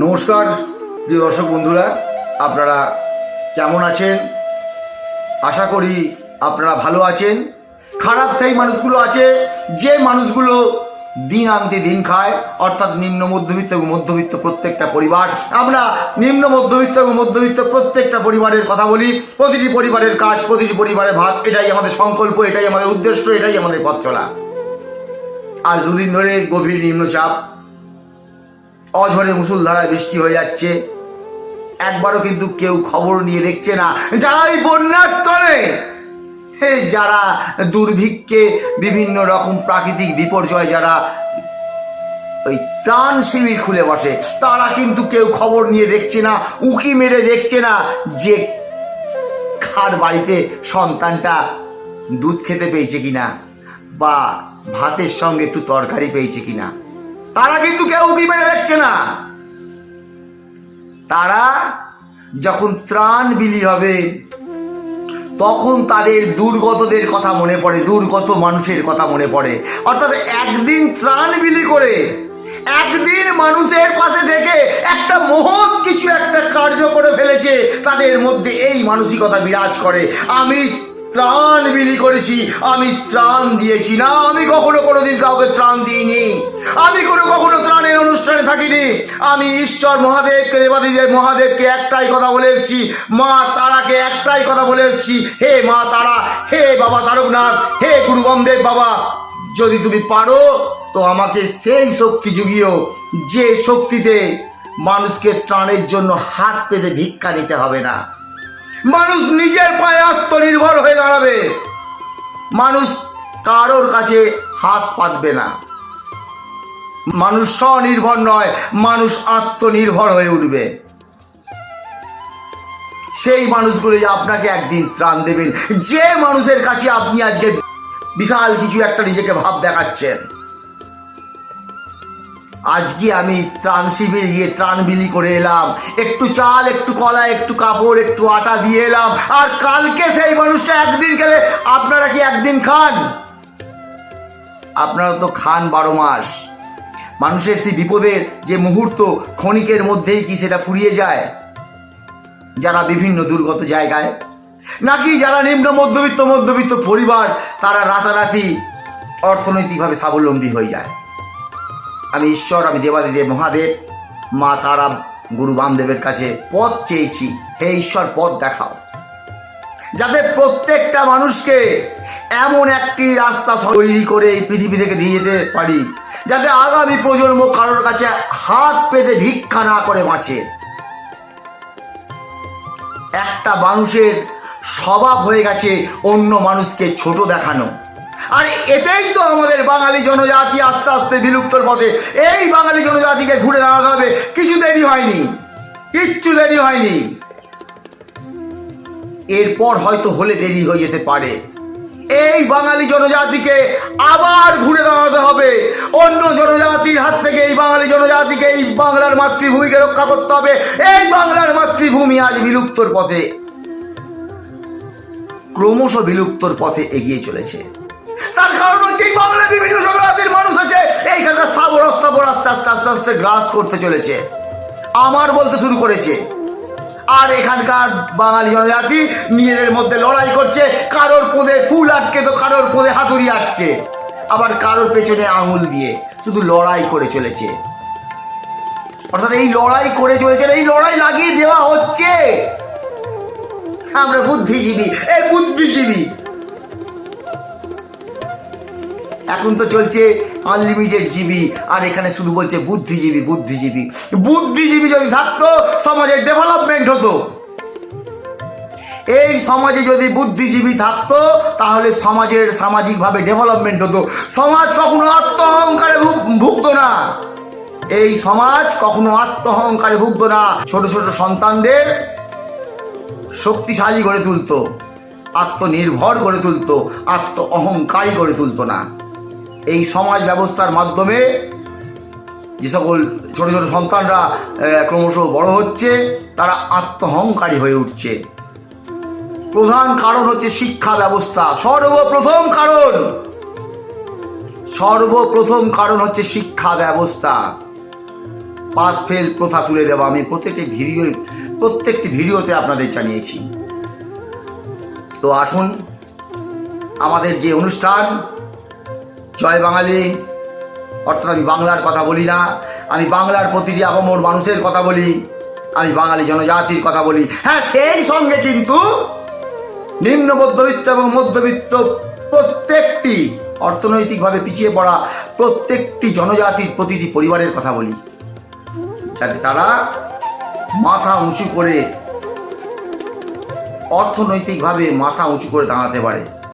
নমস্কার, প্রিয় দর্শক বন্ধুরা, আপনারা কেমন আছেন? আশা করি আপনারা ভালো আছেন। খারাপ সেই মানুষগুলো আছে, যে মানুষগুলো দিন আনতে দিন খায়, অর্থাৎ নিম্ন মধ্যবিত্ত এবং মধ্যবিত্ত প্রত্যেকটা পরিবার। আমরা নিম্ন মধ্যবিত্ত এবং মধ্যবিত্ত প্রত্যেকটা পরিবারের কথা বলি, প্রতিটি পরিবারের কাজ, প্রতিটি পরিবারের ভাত, এটাই আমাদের সংকল্প, এটাই আমাদের উদ্দেশ্য, এটাই আমাদের পথ চলা। আজ দুদিন ধরে গভীর নিম্নচাপ অঝরে মুসুলধারায় বৃষ্টি হয়ে যাচ্ছে। একবারও কিন্তু কেউ খবর নিয়ে দেখছে না। যারা এই বন্যার যারা দুর্ভিক্ষে বিভিন্ন রকম প্রাকৃতিক বিপর্যয়, যারা ওই ত্রাণ শিবির খুলে বসে, তারা কিন্তু কেউ খবর নিয়ে দেখছে না, উকি মেরে দেখছে না যে খার বাড়িতে সন্তানটা দুধ খেতে পেয়েছে কিনা বা ভাতের সঙ্গে একটু তরকারি পেয়েছে কিনা। তারা কিন্তু কেউ উকি মেরে দেখছে না। তারা যখন ত্রাণ বিলি হবে, তখন তাদের দুর্গতদের কথা মনে পড়ে, দুর্গত মানুষের কথা মনে পড়ে। অর্থাৎ একদিন ত্রাণ বিলি করে, একদিন মানুষের পাশে থেকে একটা মহৎ কিছু একটা কার্য করে ফেলেছে, তাদের মধ্যে এই মানসিকতা বিরাজ করে। আমি ত্রাণ বিলি করেছি। আমি ত্রাণ দিয়েছি না। আমি কখনো কোনোদিন কাউকে ত্রাণ দিইনি। আমি কোনো কখনো ত্রাণের অনুষ্ঠানে থাকিনি। আমি ঈশ্বর মহাদেবকে, দেবাদিদেব মহাদেবকে একটাই কথা বলে এসেছি। মা তারাকে একটাই কথা বলে এসেছি। হে মা তারা, হে বাবা তারকনাথ, হে গুরু বামদেব বাবা। যদি তুমি পারো, তো আমাকে সেই শক্তি যুগিও যে শক্তিতে মানুষকে ত্রাণের জন্য হাত পেতে ভিক্ষা নিতে হবে না। মানুষ নিজের পায়ে আত্মনির্ভর হয়ে দাঁড়াবে। মানুষ কারোর কাছে হাত পাতবে না। মানুষ স্বনির্ভর নয়, মানুষ আত্মনির্ভর হয়ে উঠবে। সেই মানুষগুলি আপনাকে একদিন ত্রাণ দেবেন। যে মানুষের কাছে আপনি আজকে বিশাল কিছু একটা নিজেকে ভাব দেখাচ্ছেন। আজকে আমি ত্রাণ শিবির গিয়ে ত্রাণ বিলি করে এলাম। একটু চাল, একটু কলা, একটু কাপড়, একটু আটা দিয়ে এলাম। আর কালকে সেই মানুষটা একদিন গেলে আপনারা কি একদিন খান? আপনারা তো খান বারো মাস। মানুষের সেই বিপদের যে মুহূর্ত ক্ষণিকের মধ্যেই কি সেটা ফুরিয়ে যায়? যারা বিভিন্ন দুর্গত জায়গায়, নাকি যারা নিম্ন মধ্যবিত্ত মধ্যবিত্ত পরিবার, তারা রাতারাতি অর্থনৈতিকভাবে স্বাবলম্বী হয়ে যায়। আমি ঈশ্বর, আমি দেবাদিদেব মহাদেব, মা তারা গুরু বামদেবের কাছে পথ চেয়েছি। হে ঈশ্বর, পথ দেখাও। যাতে প্রত্যেকটা মানুষকে এমন একটি রাস্তা তৈরি করে এই পৃথিবী থেকে দিয়ে যেতে পারি, যাতে আগামী প্রজন্ম কারোর কাছে হাত পেতে ভিক্ষা না করে বাঁচে। একটা মানুষের স্বভাব হয়ে গেছে অন্য মানুষকে ছোট দেখানো। আর এতেই তো আমাদের বাঙালি জনজাতি আস্তে আস্তে বিলুপ্তর পথে। এই বাঙালি জনজাতিকে ঘুরে দাঁড়াতে হবে। কিছু দেরি হয়নি। কিচ্ছু দেরি হয়নি। এরপর হয়তো হলে দেরি হয়ে যেতে পারে। এই বাঙালি জনজাতিকে আবার ঘুরে দাঁড়াতে হবে। অন্য জনজাতির হাত থেকে এই বাঙালি জনজাতিকে এই বাংলার মাতৃভূমিকে রক্ষা করতে হবে। এই বাংলার মাতৃভূমি আজ বিলুপ্তর পথে। ক্রমশ বিলুপ্তর পথে এগিয়ে চলেছে। তার কারণ হচ্ছে এই বাংলার বিভিন্ন জনজাতির মানুষ আছে এইখানকার স্থাবর, অস্থাবর, আস্তে আস্তে আস্তে আস্তে গ্রাস করতে চলেছে। আমার বলতে শুরু করেছে। আর এখানকার বাঙালি জনজাতি নিজেদের মধ্যে লড়াই করছে, কারোর পোদে ফুল আটকে তো কারোর পোদে হাতুড়ি আটকে। আবার কারোর পেছনে আঙুল দিয়ে শুধু লড়াই করে চলেছে। অর্থাৎ এই লড়াই করে চলেছে, এই লড়াই লাগিয়ে দেওয়া হচ্ছে। আমরা বুদ্ধিজীবী, এই বুদ্ধিজীবী। এখন তো চলছে আনলিমিটেড জিবি আর এখানে শুধু বলছে বুদ্ধিজীবী বুদ্ধিজীবী। বুদ্ধিজীবী যদি থাকতো, সমাজের ডেভেলপমেন্ট হতো। এই সমাজে যদি বুদ্ধিজীবী থাকতো, তাহলে সমাজের সামাজিকভাবে ডেভেলপমেন্ট হতো। সমাজ কখনো আত্মহংকারে ভুগ- ভুগতো না। এই সমাজ কখনো আত্মহংকারে ভুগতো না। ছোট ছোট সন্তানদের শক্তিশালী করে তুলতো। আত্মনির্ভর করে তুলতো। আত্ম অহংকারী করে তুলতো না। এই সমাজ ব্যবস্থার মাধ্যমে যে সকল ছোটো ছোটো সন্তানরা ক্রমশ বড় হচ্ছে, তারা আত্মহংকারী হয়ে উঠছে। প্রধান কারণ হচ্ছে শিক্ষা ব্যবস্থা। সর্বপ্রথম কারণ সর্বপ্রথম কারণ হচ্ছে শিক্ষা ব্যবস্থা। পাস ফেল প্রথা তুলে দেওয়া। আমি প্রত্যেকটি ভিডিও, প্রত্যেকটি ভিডিওতে আপনাদের জানিয়েছি। তো আসুন, আমাদের যে অনুষ্ঠান জয় বাঙালি। অর্থাৎ আমি বাংলার কথা বলি না। আমি বাংলার প্রতিটি আবমর মানুষের কথা বলি। আমি বাঙালি জনজাতির কথা বলি। হ্যাঁ সেই সঙ্গে কিন্তু নিম্ন মধ্যবিত্ত এবং মধ্যবিত্ত প্রত্যেকটি অর্থনৈতিকভাবে পিছিয়ে পড়া প্রত্যেকটি জনজাতির প্রতিটি পরিবারের কথা বলি। যাতে তারা মাথা উঁচু করে অর্থনৈতিকভাবে মাথা উঁচু করে দাঁড়াতে পারে।